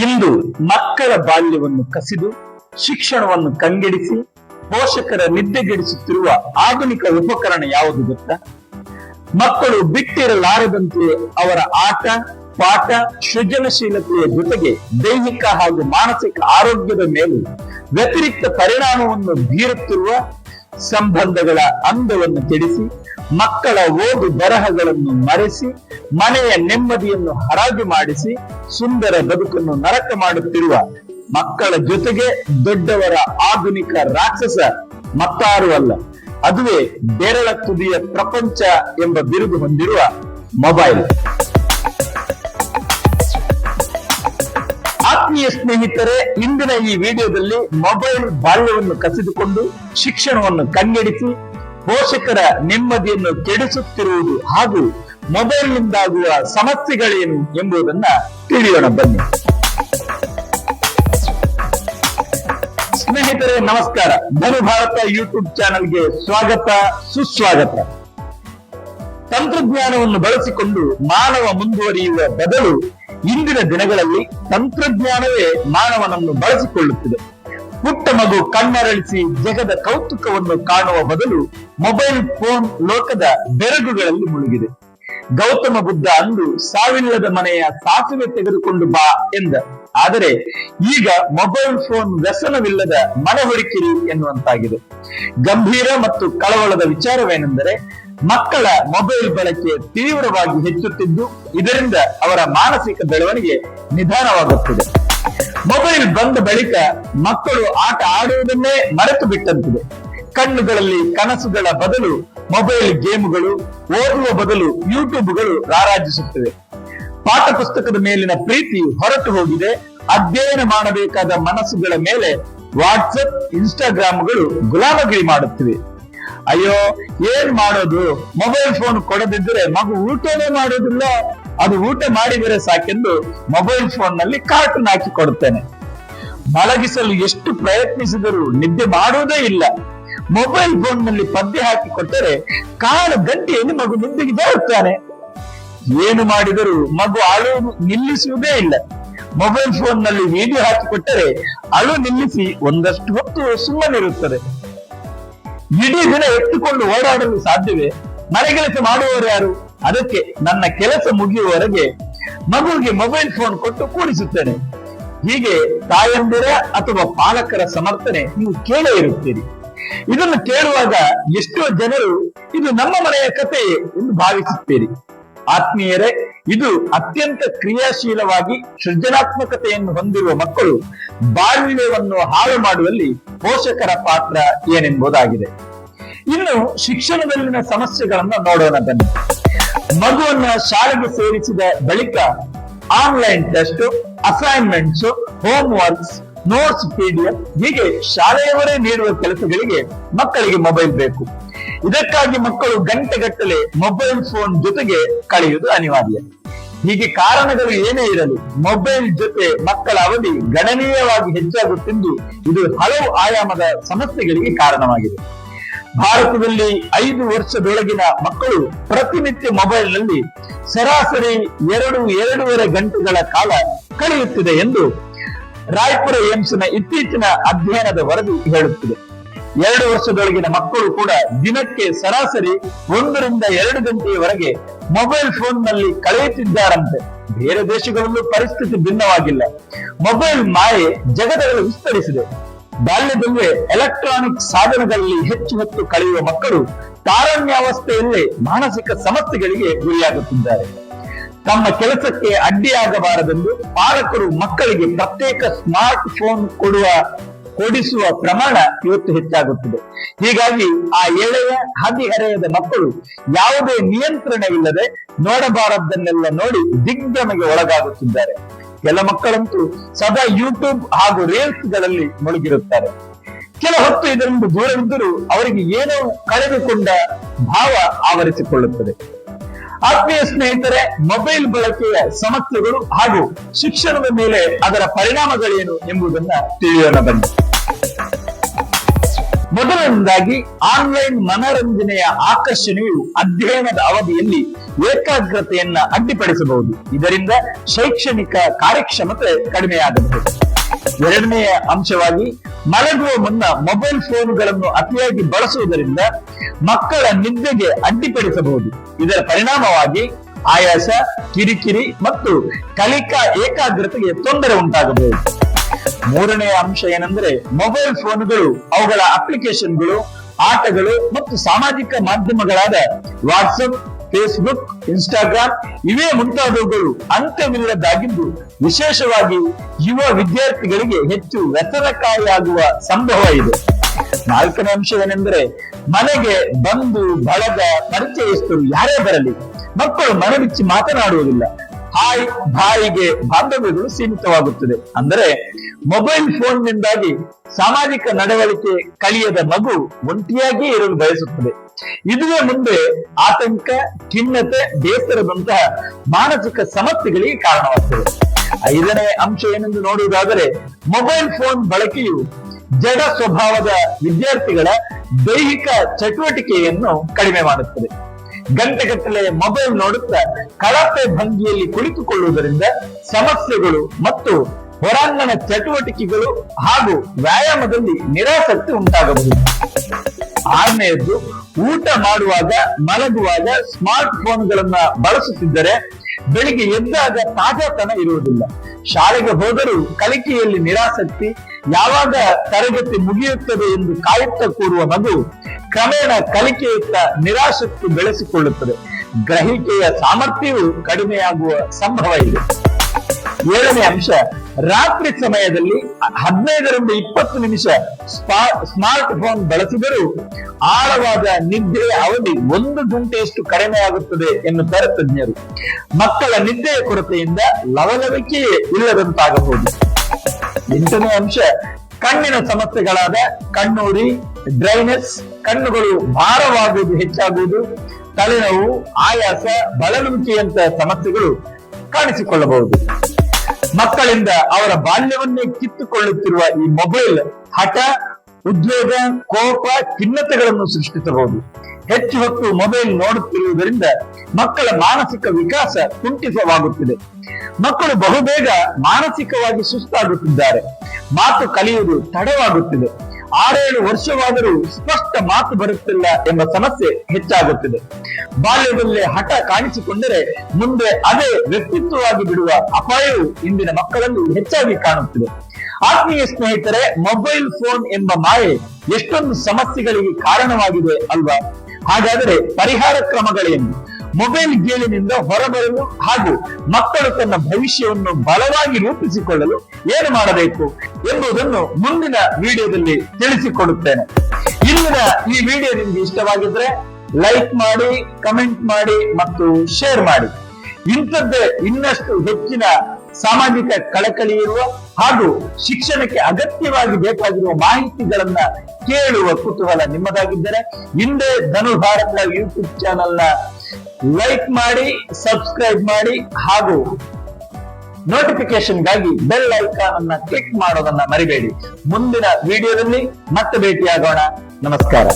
ಇಂದು ಮಕ್ಕಳ ಬಾಲ್ಯವನ್ನು ಕಸಿದು, ಶಿಕ್ಷಣವನ್ನು ಕಂಗೆಡಿಸಿ, ಪೋಷಕರ ನಿದ್ದೆಗೆಡಿಸುತ್ತಿರುವ ಆಧುನಿಕ ಉಪಕರಣ ಯಾವುದು ಗೊತ್ತಾ? ಮಕ್ಕಳು ಬಿಟ್ಟಿರಲಾರದಂತೆ ಅವರ ಆಟ, ಪಾಠ, ಸೃಜನಶೀಲತೆಯ ಜೊತೆಗೆ ದೈಹಿಕ ಹಾಗೂ ಮಾನಸಿಕ ಆರೋಗ್ಯದ ಮೇಲೆ ವ್ಯತಿರಿಕ್ತ ಪರಿಣಾಮವನ್ನು ಬೀರುತ್ತಿರುವ ಸಂಬಂಧಗಳ ಅಂದವನ್ನು ಕೆಡಿಸಿ ಮಕ್ಕಳ ಓದು ಬರಹಗಳನ್ನು ಮರೆಸಿ, ಮನೆಯ ನೆಮ್ಮದಿಯನ್ನು ಹರಾಜು ಮಾಡಿಸಿ, ಸುಂದರ ಬದುಕನ್ನು ನರಕ ಮಾಡುತ್ತಿರುವ ಮಕ್ಕಳ ಜೊತೆಗೆ ದೊಡ್ಡವರ ಆಧುನಿಕ ರಾಕ್ಷಸ ಮತ್ತಾರು ಅಲ್ಲ, ಅದುವೇ ಬೆರಳ ತುದಿಯ ಪ್ರಪಂಚ ಎಂಬ ಬಿರುದು ಹೊಂದಿರುವ ಮೊಬೈಲ್. ಆತ್ಮೀಯ ಸ್ನೇಹಿತರೆ, ಇಂದಿನ ಈ ವಿಡಿಯೋದಲ್ಲಿ ಮೊಬೈಲ್ ಬಾಲ್ಯವನ್ನು ಕಸಿದುಕೊಂಡು ಶಿಕ್ಷಣವನ್ನು ಕಂಗೆಡಿಸಿ ಪೋಷಕರ ನೆಮ್ಮದಿಯನ್ನು ಕೆಡಿಸುತ್ತಿರುವುದು ಹಾಗೂ ಮೊಬೈಲ್ನಿಂದಾಗುವ ಸಮಸ್ಯೆಗಳೇನು ಎಂಬುದನ್ನ ತಿಳಿಯೋಣ ಬನ್ನಿ. ಸ್ನೇಹಿತರೆ, ನಮಸ್ಕಾರ. ಧನು ಭಾರತ ಯೂಟ್ಯೂಬ್ ಚಾನೆಲ್ಗೆ ಸ್ವಾಗತ, ಸುಸ್ವಾಗತ. ತಂತ್ರಜ್ಞಾನವನ್ನು ಬಳಸಿಕೊಂಡು ಮಾನವ ಮುಂದುವರಿಯುವ ಬದಲು ಇಂದಿನ ದಿನಗಳಲ್ಲಿ ತಂತ್ರಜ್ಞಾನವೇ ಮಾನವನನ್ನು ಬಳಸಿಕೊಳ್ಳುತ್ತಿದೆ. ಪುಟ್ಟ ಮಗು ಕಣ್ಣರಳಿಸಿ ಜಗದ ಕೌತುಕವನ್ನು ಕಾಣುವ ಬದಲು ಮೊಬೈಲ್ ಫೋನ್ ಲೋಕದ ಬೆರಗುಗಳಲ್ಲಿ ಮುಳುಗಿದೆ. ಗೌತಮ ಬುದ್ಧ ಅಂದು ಸಾವಿಲ್ಲದ ಮನೆಯ ಸಾಸಿವೆ ತೆಗೆದುಕೊಂಡು ಬಾ ಎಂದ. ಆದರೆ ಈಗ ಮೊಬೈಲ್ ಫೋನ್ ವ್ಯಸನವಿಲ್ಲದ ಮನೆ ಹೊಡಿಕಿರಿ ಎನ್ನುವಂತಾಗಿದೆ. ಗಂಭೀರ ಮತ್ತು ಕಳವಳದ ವಿಚಾರವೇನೆಂದರೆ ಮಕ್ಕಳ ಮೊಬೈಲ್ ಬಳಕೆ ತೀವ್ರವಾಗಿ ಹೆಚ್ಚುತ್ತಿದ್ದು ಇದರಿಂದ ಅವರ ಮಾನಸಿಕ ಬೆಳವಣಿಗೆ ನಿಧಾನವಾಗುತ್ತಿದೆ. ಮೊಬೈಲ್ ಬಂದ ಬಳಿಕ ಮಕ್ಕಳು ಆಟ ಆಡುವುದನ್ನೇ ಮರೆತು ಬಿಟ್ಟಂತಿದೆ. ಕಣ್ಣುಗಳಲ್ಲಿ ಕನಸುಗಳ ಬದಲು ಮೊಬೈಲ್ ಗೇಮ್ಗಳು, ಓದುವ ಬದಲು ಯೂಟ್ಯೂಬ್ಗಳು ರಾರಾಜಿಸುತ್ತಿವೆ. ಪಾಠ ಪುಸ್ತಕದ ಮೇಲಿನ ಪ್ರೀತಿ ಹೊರಟು ಹೋಗಿದೆ. ಅಧ್ಯಯನ ಮಾಡಬೇಕಾದ ಮನಸ್ಸುಗಳ ಮೇಲೆ ವಾಟ್ಸಪ್, ಇನ್ಸ್ಟಾಗ್ರಾಮ್ಗಳು ಗುಲಾಮಗಿರಿ ಮಾಡುತ್ತಿವೆ. ಅಯ್ಯೋ, ಏನ್ ಮಾಡೋದು? ಮೊಬೈಲ್ ಫೋನ್ ಕೊಡದಿದ್ರೆ ಮಗು ಊಟನೇ ಮಾಡೋದಿಲ್ಲ. ಅದು ಊಟ ಮಾಡಿದರೆ ಸಾಕೆಂದು ಮೊಬೈಲ್ ಫೋನ್ನಲ್ಲಿ ಕಾರ್ಟೂನ್ ಹಾಕಿ ಕೊಡುತ್ತೇನೆ. ಮಲಗಿಸಲು ಎಷ್ಟು ಪ್ರಯತ್ನಿಸಿದರೂ ನಿದ್ದೆ ಮಾಡುವುದೇ ಇಲ್ಲ. ಮೊಬೈಲ್ ಫೋನ್ನಲ್ಲಿ ಪದ್ಯ ಹಾಕಿ ಕೊಟ್ಟರೆ ಕಾಲ ಗಂಟೆಯಲ್ಲಿ ಮಗು ನಿದ್ದೆಗೆ ಬರುತ್ತಾನೆ. ಏನು ಮಾಡಿದರೂ ಮಗು ಅಳು ನಿಲ್ಲಿಸುವುದೇ ಇಲ್ಲ. ಮೊಬೈಲ್ ಫೋನ್ನಲ್ಲಿ ವಿಡಿಯೋ ಹಾಕಿಕೊಟ್ಟರೆ ಅಳು ನಿಲ್ಲಿಸಿ ಒಂದಷ್ಟು ಹೊತ್ತು ಸುಮ್ಮನಿರುತ್ತದೆ. ಇಡೀ ದಿನ ಎತ್ತುಕೊಂಡು ಓಡಾಡಲು ಸಾಧ್ಯವೇ? ಮನೆಗೆಲಸ ಮಾಡುವವರು ಯಾರು? ಅದಕ್ಕೆ ನನ್ನ ಕೆಲಸ ಮುಗಿಯುವವರೆಗೆ ಮಗುವಿಗೆ ಮೊಬೈಲ್ ಫೋನ್ ಕೊಟ್ಟು ಕೂಡಿಸುತ್ತೇನೆ. ಹೀಗೆ ತಾಯಂದಿರ ಅಥವಾ ಪಾಲಕರ ಸಮರ್ಥನೆ ನೀವು ಕೇಳೇ ಇರುತ್ತೀರಿ. ಇದನ್ನು ಕೇಳುವಾಗ ಎಷ್ಟೋ ಜನರು ಇದು ನಮ್ಮ ಮನೆಯ ಕಥೆಯೇ ಎಂದು ಭಾವಿಸುತ್ತೀರಿ. ಆತ್ಮೀಯರೇ, ಇದು ಅತ್ಯಂತ ಕ್ರಿಯಾಶೀಲವಾಗಿ ಸೃಜನಾತ್ಮಕತೆಯನ್ನು ಹೊಂದಿರುವ ಮಕ್ಕಳು ಬಾಲ್ಯವನ್ನು ಹಾಳು ಮಾಡುವಲ್ಲಿ ಪೋಷಕರ ಪಾತ್ರ ಏನೆಂಬುದಾಗಿದೆ. ಇನ್ನು ಶಿಕ್ಷಣದಲ್ಲಿನ ಸಮಸ್ಯೆಗಳನ್ನು ನೋಡೋಣ ಬನ್ನಿ. ಮಗುವನ್ನ ಶಾಲೆಗೆ ಸೇರಿಸಿದ ಬಳಿಕ online test assignments home works notes PDF ಹೀಗೆ ಶಾಲೆಯವರೇ ನೀಡುವ ಕೆಲಸಗಳಿಗೆ ಮಕ್ಕಳಿಗೆ ಮೊಬೈಲ್ ಬೇಕು. ಇದಕ್ಕಾಗಿ ಮಕ್ಕಳು ಗಂಟೆಗಟ್ಟಲೆ ಮೊಬೈಲ್ ಫೋನ್ ಜೊತೆಗೆ ಕಳೆಯುವುದು ಅನಿವಾರ್ಯ. ಹೀಗೆ ಕಾರಣಗಳು ಏನೇ ಇರಲಿ ಮೊಬೈಲ್ ಜೊತೆ ಮಕ್ಕಳ ಅವಧಿ ಗಣನೀಯವಾಗಿ ಹೆಚ್ಚಾಗುತ್ತಿದ್ದು ಇದು ಹಲವು ಆಯಾಮದ ಸಮಸ್ಯೆಗಳಿಗೆ ಕಾರಣವಾಗಿದೆ. ಭಾರತದಲ್ಲಿ ಐದು ವರ್ಷದೊಳಗಿನ ಮಕ್ಕಳು ಪ್ರತಿನಿತ್ಯ ಮೊಬೈಲ್ನಲ್ಲಿ ಸರಾಸರಿ ಎರಡು, ಎರಡೂವರೆ ಗಂಟೆಗಳ ಕಾಲ ಕಳೆಯುತ್ತಿದೆ ಎಂದು ರಾಯ್ಪುರ ಏಮ್ಸ್ನ ಇತ್ತೀಚಿನ ಅಧ್ಯಯನದ ವರದಿ ಹೇಳುತ್ತಿದೆ. ಎರಡು ವರ್ಷದೊಳಗಿನ ಮಕ್ಕಳು ಕೂಡ ದಿನಕ್ಕೆ ಸರಾಸರಿ ಒಂದರಿಂದ ಎರಡು ಗಂಟೆಯವರೆಗೆ ಮೊಬೈಲ್ ಫೋನ್ನಲ್ಲಿ ಕಳೆಯುತ್ತಿದ್ದಾರಂತೆ. ಬೇರೆ ದೇಶಗಳಲ್ಲೂ ಪರಿಸ್ಥಿತಿ ಭಿನ್ನವಾಗಿಲ್ಲ. ಮೊಬೈಲ್ ಮಾಯೆ ಜಗತ್ತಲ್ಲಿ ವಿಸ್ತರಿಸಿದೆ. ಬಾಲ್ಯದಲ್ಲೇ ಎಲೆಕ್ಟ್ರಾನಿಕ್ ಸಾಧನಗಳಲ್ಲಿ ಹೆಚ್ಚು ಹೊತ್ತು ಕಳೆಯುವ ಮಕ್ಕಳು ತಾರಣ್ಯಾವಸ್ಥೆಯಲ್ಲೇ ಮಾನಸಿಕ ಸಮಸ್ಯೆಗಳಿಗೆ ಗುರಿಯಾಗುತ್ತಿದ್ದಾರೆ. ತಮ್ಮ ಕೆಲಸಕ್ಕೆ ಅಡ್ಡಿಯಾಗಬಾರದೆಂದು ಪಾಲಕರು ಮಕ್ಕಳಿಗೆ ಪ್ರತ್ಯೇಕ ಸ್ಮಾರ್ಟ್ ಫೋನ್ ಕೊಡುವ ಕೊಡಿಸುವ ಪ್ರಮಾಣ ಇವತ್ತು ಹೆಚ್ಚಾಗುತ್ತಿದೆ. ಹೀಗಾಗಿ ಆ ಎಳೆಯ ಹದಿಹರೆಯದ ಮಕ್ಕಳು ಯಾವುದೇ ನಿಯಂತ್ರಣವಿಲ್ಲದೆ ನೋಡಬಾರದನ್ನೆಲ್ಲ ನೋಡಿ ದಿಗ್ಭ್ರಮೆಗೆ ಒಳಗಾಗುತ್ತಿದ್ದಾರೆ. ಕೆಲ ಮಕ್ಕಳಂತೂ ಸದಾ ಯೂಟ್ಯೂಬ್ ಹಾಗೂ ರೇಲ್ಸ್ಗಳಲ್ಲಿ ಮುಳುಗಿರುತ್ತಾರೆ. ಕೆಲ ಹೊತ್ತು ಇದರಿಂದ ದೂರವಿದ್ದರೂ ಅವರಿಗೆ ಏನೋ ಕಳೆದುಕೊಂಡ ಭಾವ ಆವರಿಸಿಕೊಳ್ಳುತ್ತದೆ. ಆತ್ಮೀಯ ಸ್ನೇಹಿತರೆ, ಮೊಬೈಲ್ ಬಳಕೆಯ ಸಮಸ್ಯೆಗಳು ಹಾಗೂ ಶಿಕ್ಷಣದ ಮೇಲೆ ಅದರ ಪರಿಣಾಮಗಳೇನು ಎಂಬುದನ್ನ ತಿಳಿಯೋಣ ಬನ್ನಿ. ಮೊದಲನೇದಾಗಿ ಆನ್ಲೈನ್ ಮನರಂಜನೆಯ ಆಕರ್ಷಣೆಯು ಅಧ್ಯಯನದ ಅವಧಿಯಲ್ಲಿ ಏಕಾಗ್ರತೆಯನ್ನ ಅಡ್ಡಿಪಡಿಸಬಹುದು. ಇದರಿಂದ ಶೈಕ್ಷಣಿಕ ಕಾರ್ಯಕ್ಷಮತೆ ಕಡಿಮೆಯಾಗಬಹುದು. ಎರಡನೆಯ ಅಂಶವಾಗಿ ಮಲಗುವ ಮುನ್ನ ಮೊಬೈಲ್ ಫೋನ್ಗಳನ್ನು ಅತಿಯಾಗಿ ಬಳಸುವುದರಿಂದ ಮಕ್ಕಳ ನಿದ್ದೆಗೆ ಅಡ್ಡಿಪಡಿಸಬಹುದು. ಇದರ ಪರಿಣಾಮವಾಗಿ ಆಯಾಸ, ಕಿರಿಕಿರಿ ಮತ್ತು ಕಲಿಕಾ ಏಕಾಗ್ರತೆಗೆ ತೊಂದರೆ ಉಂಟಾಗಬಹುದು. ಮೂರನೆಯ ಅಂಶ ಏನಂದ್ರೆ ಮೊಬೈಲ್ ಫೋನ್ಗಳು ಅವುಗಳ ಅಪ್ಲಿಕೇಶನ್ಗಳು ಆಟಗಳು ಮತ್ತು ಸಾಮಾಜಿಕ ಮಾಧ್ಯಮಗಳಾದ ವಾಟ್ಸಪ್ ಫೇಸ್ಬುಕ್ ಇನ್ಸ್ಟಾಗ್ರಾಮ್ ಇವೇ ಮುಂತಾದವುಗಳು ಅಂತ್ಯವಿಲ್ಲದಾಗಿದ್ದು ವಿಶೇಷವಾಗಿ ಯುವ ವಿದ್ಯಾರ್ಥಿಗಳಿಗೆ ಹೆಚ್ಚು ವ್ಯಸನಕಾರಿಯಾಗುವ ಸಂಭವ ಇದೆ. ನಾಲ್ಕನೇ ಅಂಶ ಏನೆಂದರೆ ಮನೆಗೆ ಬಂಧು ಬಳಗ ಪರಿಚಯಸ್ಥರು ಯಾರೇ ಬರಲಿ, ಮಕ್ಕಳು ಮನಬಿಚ್ಚಿ ಮಾತನಾಡುವುದಿಲ್ಲ. ಹಾಯ್ ಬಾಯಿಗೆ ಬಾಂಧವ್ಯಗಳು ಸೀಮಿತವಾಗುತ್ತದೆ. ಅಂದರೆ ಮೊಬೈಲ್ ಫೋನ್ ನಿಂದಾಗಿ ಸಾಮಾಜಿಕ ನಡವಳಿಕೆ ಕಲಿಯದ ಮಗು ಒಂಟಿಯಾಗಿಯೇ ಇರಲು ಬಯಸುತ್ತದೆ. ಇದುವೇ ಮುಂದೆ ಆತಂಕ, ಖಿನ್ನತೆ, ಬೇಸರದಂತಹ ಮಾನಸಿಕ ಸಮಸ್ಯೆಗಳಿಗೆ ಕಾರಣವಾಗ್ತದೆ. ಐದನೇ ಅಂಶ ಏನೆಂದು ನೋಡುವುದಾದರೆ ಮೊಬೈಲ್ ಫೋನ್ ಬಳಕೆಯು ಜಡ ಸ್ವಭಾವದ ವಿದ್ಯಾರ್ಥಿಗಳ ದೈಹಿಕ ಚಟುವಟಿಕೆಯನ್ನು ಕಡಿಮೆ ಮಾಡುತ್ತದೆ. ಗಂಟೆಗಟ್ಟಲೆ ಮೊಬೈಲ್ ನೋಡುತ್ತಾ ಕಳಪೆ ಭಂಗಿಯಲ್ಲಿ ಕುಳಿತುಕೊಳ್ಳುವುದರಿಂದ ಸಮಸ್ಯೆಗಳು ಮತ್ತು ಹೊರಾಂಗಣ ಚಟುವಟಿಕೆಗಳು ಹಾಗೂ ವ್ಯಾಯಾಮದಲ್ಲಿ ನಿರಾಸಕ್ತಿ ಉಂಟಾಗಬಹುದು. ಆರನೆಯದ್ದು, ಊಟ ಮಾಡುವಾಗ, ಮಲಗುವಾಗ ಸ್ಮಾರ್ಟ್ ಫೋನ್ಗಳನ್ನ ಬಳಸುತ್ತಿದ್ದರೆ ಬೆಳಿಗ್ಗೆ ಎದ್ದಾಗ ತಾಜಾತನ ಇರುವುದಿಲ್ಲ. ಶಾಲೆಗೆ ಹೋದರೂ ಕಲಿಕೆಯಲ್ಲಿ ನಿರಾಸಕ್ತಿ, ಯಾವಾಗ ತರಗತಿ ಮುಗಿಯುತ್ತದೆ ಎಂದು ಕಾಯುತ್ತಾ ಕೂರುವ ಮಗು ಕ್ರಮೇಣ ಕಲಿಕೆಯತ್ತ ನಿರಾಶಕ್ತಿ ಬೆಳೆಸಿಕೊಳ್ಳುತ್ತದೆ. ಗ್ರಹಿಕೆಯ ಸಾಮರ್ಥ್ಯವು ಕಡಿಮೆಯಾಗುವ ಸಂಭವ ಇದೆ. ಏಳನೇ ಅಂಶ, ರಾತ್ರಿ ಸಮಯದಲ್ಲಿ ಹದಿನೈದರಿಂದ ಇಪ್ಪತ್ತು ನಿಮಿಷ ಸ್ಮಾರ್ಟ್ ಫೋನ್ ಬಳಸಿದರೂ ಆಳವಾದ ನಿದ್ದೆ ಅವಧಿ ಒಂದು ಗಂಟೆಯಷ್ಟು ಕಡಿಮೆಯಾಗುತ್ತದೆ ಎನ್ನುತ್ತಾರೆ ತಜ್ಞರು ಮಕ್ಕಳ ನಿದ್ದೆಯ ಕೊರತೆಯಿಂದ ಲವಲವಿಕೆಯೇ ಇಲ್ಲದಂತಾಗಬಹುದು. ಎಂಟನೇ ಅಂಶ, ಕಣ್ಣಿನ ಸಮಸ್ಯೆಗಳಾದ ಕಣ್ಣೂರಿ ಡ್ರೈನೆಸ್ ಕಣ್ಣುಗಳು ಭಾರವಾಗುವುದು ಹೆಚ್ಚಾಗುವುದು, ತಲೆನೋವು, ಆಯಾಸ ಬಳಲುವಿಕೆಯಂತಹ ಸಮಸ್ಯೆಗಳು ಕಾಣಿಸಿಕೊಳ್ಳಬಹುದು. ಮಕ್ಕಳಿಂದ ಅವರ ಬಾಲ್ಯವನ್ನೇ ಕಿತ್ತುಕೊಳ್ಳುತ್ತಿರುವ ಈ ಮೊಬೈಲ್ ಹಠ, ಉದ್ವೇಗ, ಕೋಪ, ಖಿನ್ನತೆಗಳನ್ನು ಸೃಷ್ಟಿಸಬಹುದು. ಹೆಚ್ಚು ಹೊತ್ತು ಮೊಬೈಲ್ ನೋಡುತ್ತಿರುವುದರಿಂದ ಮಕ್ಕಳ ಮಾನಸಿಕ ವಿಕಾಸ ಕುಂಠಿತವಾಗುತ್ತಿದೆ. ಮಕ್ಕಳು ಬಹುಬೇಗ ಮಾನಸಿಕವಾಗಿ ಸುಸ್ತಾಗುತ್ತಿದ್ದಾರೆ. ಮಾತು ಕಲಿಯುವುದು ತಡವಾಗುತ್ತಿದೆ. ಆರೇಳು ವರ್ಷವಾದರೂ ಸ್ಪಷ್ಟ ಮಾತು ಬರುತ್ತಿಲ್ಲ ಎಂಬ ಸಮಸ್ಯೆ ಹೆಚ್ಚಾಗುತ್ತಿದೆ. ಬಾಲ್ಯದಲ್ಲೇ ಹಠ ಕಾಣಿಸಿಕೊಂಡರೆ ಮುಂದೆ ಅದೇ ವ್ಯಕ್ತಿತ್ವವಾಗಿ ಬಿಡುವ ಅಪಾಯವು ಇಂದಿನ ಮಕ್ಕಳಲ್ಲಿ ಹೆಚ್ಚಾಗಿ ಕಾಣುತ್ತಿದೆ. ಆತ್ಮೀಯ ಸ್ನೇಹಿತರೆ, ಮೊಬೈಲ್ ಫೋನ್ ಎಂಬ ಮಾಯೆ ಎಷ್ಟೊಂದು ಸಮಸ್ಯೆಗಳಿಗೆ ಕಾರಣವಾಗಿದೆ ಅಲ್ವಾ? ಹಾಗಾದರೆ ಪರಿಹಾರ ಕ್ರಮಗಳೇನು? ಮೊಬೈಲ್ ಗೇಲಿನಿಂದ ಹೊರಬರಲು ಹಾಗೂ ಮಕ್ಕಳು ತನ್ನ ಭವಿಷ್ಯವನ್ನು ಬಲವಾಗಿ ರೂಪಿಸಿಕೊಳ್ಳಲು ಏನು ಮಾಡಬೇಕು ಎಂಬುದನ್ನು ಮುಂದಿನ ವಿಡಿಯೋದಲ್ಲಿ ತಿಳಿಸಿಕೊಡುತ್ತೇನೆ. ಇಂದಿನ ಈ ವಿಡಿಯೋ ನಿಮ್ಗೆ ಇಷ್ಟವಾಗಿದ್ರೆ ಲೈಕ್ ಮಾಡಿ, ಕಮೆಂಟ್ ಮಾಡಿ ಮತ್ತು ಶೇರ್ ಮಾಡಿ. ಇಂಥದ್ದೇ ಇನ್ನಷ್ಟು ಹೆಚ್ಚಿನ ಸಾಮಾಜಿಕ ಕಳಕಳಿ ಇರುವ ಹಾಗೂ ಶಿಕ್ಷಣಕ್ಕೆ ಅಗತ್ಯವಾಗಿ ಬೇಕಾಗಿರುವ ಮಾಹಿತಿಗಳನ್ನ ಕೇಳುವ ಕುತೂಹಲ ನಿಮ್ಮದಾಗಿದ್ದರೆ, ಹಿಂದೆ ಧನು ಭಾರತ ಯೂಟ್ಯೂಬ್ ಚಾನೆಲ್ನ ಲೈಕ್ ಮಾಡಿ ಸಬ್ಸ್ಕ್ರೈಬ್ ಮಾಡಿ ಹಾಗೂ ನೋಟಿಫಿಕೇಶನ್ಗಾಗಿ ಬೆಲ್ ಐಕಾನ್ ಅನ್ನ ಕ್ಲಿಕ್ ಮಾಡೋದನ್ನ ಮರಿಬೇಡಿ. ಮುಂದಿನ ವಿಡಿಯೋದಲ್ಲಿ ಮತ್ತೆ ಭೇಟಿಯಾಗೋಣ. ನಮಸ್ಕಾರ.